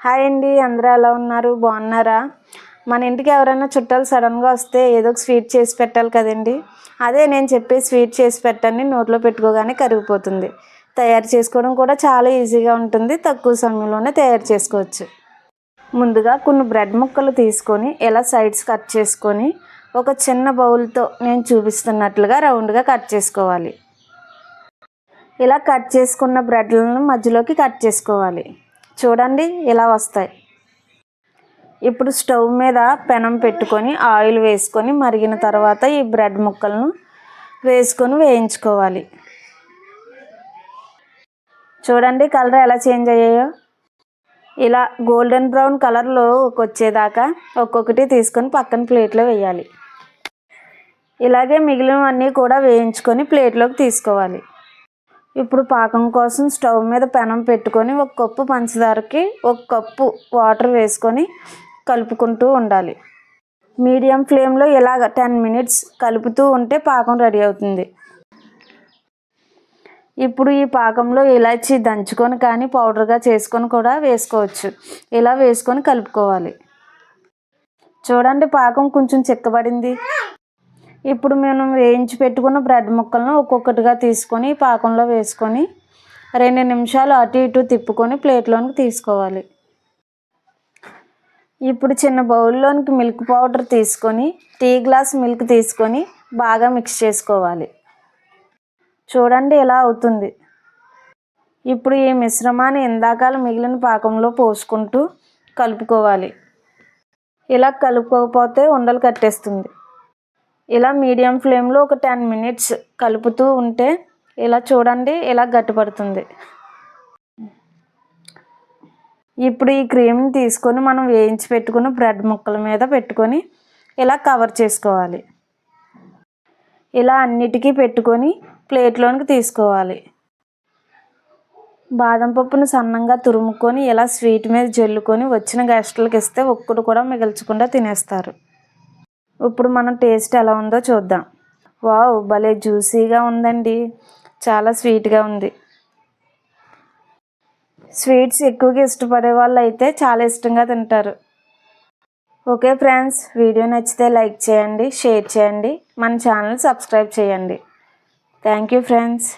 Hi అండి అందరూ ఎలా ఉన్నారు? బాగున్నారా? మన ఇంటికి ఎవరైనా చుట్టాలు సడన్గా వస్తే ఏదో ఒక స్వీట్ చేసి పెట్టాలి కదండి. అదే నేను చెప్పే స్వీట్ చేసి పెట్టండి నోట్లో పెట్టుకోగానే కరిగిపోతుంది. తయారు చేసుకోవడం కూడా చాలా ఈజీగా ఉంటుంది తక్కువ సమయంలోనే తయారు చేసుకోవచ్చు. ముందుగా కొన్ని బ్రెడ్ ముక్కలు తీసుకొని ఇలా సైడ్స్ కట్ చేసుకొని ఒక చిన్న బౌల్తో నేను చూపిస్తున్నట్లుగా రౌండ్గా కట్ చేసుకోవాలి. ఇలా కట్ చేసుకున్న బ్రెడ్లను మధ్యలోకి కట్ చేసుకోవాలి. చూడండి ఇలా వస్తాయి. ఇప్పుడు స్టవ్ మీద పెనం పెట్టుకొని ఆయిల్ వేసుకొని మరిగిన తర్వాత ఈ బ్రెడ్ ముక్కలను వేసుకొని వేయించుకోవాలి. చూడండి కలర్ ఎలా చేంజ్ అయ్యాయో. ఇలా గోల్డెన్ బ్రౌన్ కలర్లో వచ్చేదాకా ఒక్కొక్కటి తీసుకొని పక్కన ప్లేట్లో వేయాలి. ఇలాగే మిగిలినవన్నీ కూడా వేయించుకొని ప్లేట్లోకి తీసుకోవాలి. ఇప్పుడు పాకం కోసం స్టవ్ మీద పెనం పెట్టుకొని ఒక కప్పు పంచదారకి ఒక కప్పు వాటర్ వేసుకొని కలుపుకుంటూ ఉండాలి. మీడియం ఫ్లేమ్లో ఇలాగ టెన్ మినిట్స్ కలుపుతూ ఉంటే పాకం రెడీ అవుతుంది. ఇప్పుడు ఈ పాకంలో ఇలాచి దంచుకొని కానీ పౌడర్గా చేసుకొని కూడా వేసుకోవచ్చు. ఇలా వేసుకొని కలుపుకోవాలి. చూడండి పాకం కొంచెం చిక్కబడింది. ఇప్పుడు మేము వేయించి పెట్టుకున్న బ్రెడ్ ముక్కలను ఒక్కొక్కటిగా తీసుకొని పాకంలో వేసుకొని రెండు నిమిషాలు అటు ఇటు తిప్పుకొని ప్లేట్లోనికి తీసుకోవాలి. ఇప్పుడు చిన్న బౌల్లోనికి మిల్క్ పౌడర్ తీసుకొని టీ గ్లాస్ మిల్క్ తీసుకొని బాగా మిక్స్ చేసుకోవాలి. చూడండి ఎలా అవుతుంది. ఇప్పుడు ఈ మిశ్రమాన్ని ఇందాకాల మిగిలిన పాకంలో పోసుకుంటూ కలుపుకోవాలి. ఇలా కలుపుకోకపోతే ఉండలు కట్టేస్తుంది. ఇలా మీడియం ఫ్లేమ్లో ఒక టెన్ మినిట్స్ కలుపుతూ ఉంటే ఇలా చూడండి ఇలా గట్టిపడుతుంది. ఇప్పుడు ఈ క్రీమ్ని తీసుకొని మనం వేయించి పెట్టుకుని బ్రెడ్ ముక్కల మీద పెట్టుకొని ఇలా కవర్ చేసుకోవాలి. ఇలా అన్నిటికీ పెట్టుకొని ప్లేట్లోనికి తీసుకోవాలి. బాదం పప్పును సన్నంగా తురుముకొని ఇలా స్వీట్ మీద జల్లుకొని వచ్చిన గెస్టులకు ఇస్తే ఒక్కడు కూడా మిగల్చకుండా తినేస్తారు. ఇప్పుడు మనం టేస్ట్ ఎలా ఉందో చూద్దాం. వావ్ భలే జ్యూసీగా ఉందండి. చాలా స్వీట్గా ఉంది. స్వీట్స్ ఎక్కువగా ఇష్టపడే వాళ్ళు అయితే చాలా ఇష్టంగా తింటారు. ఓకే ఫ్రెండ్స్ వీడియో నచ్చితే లైక్ చేయండి షేర్ చేయండి. మన ఛానల్ సబ్స్క్రైబ్ చేయండి. Thank you friends.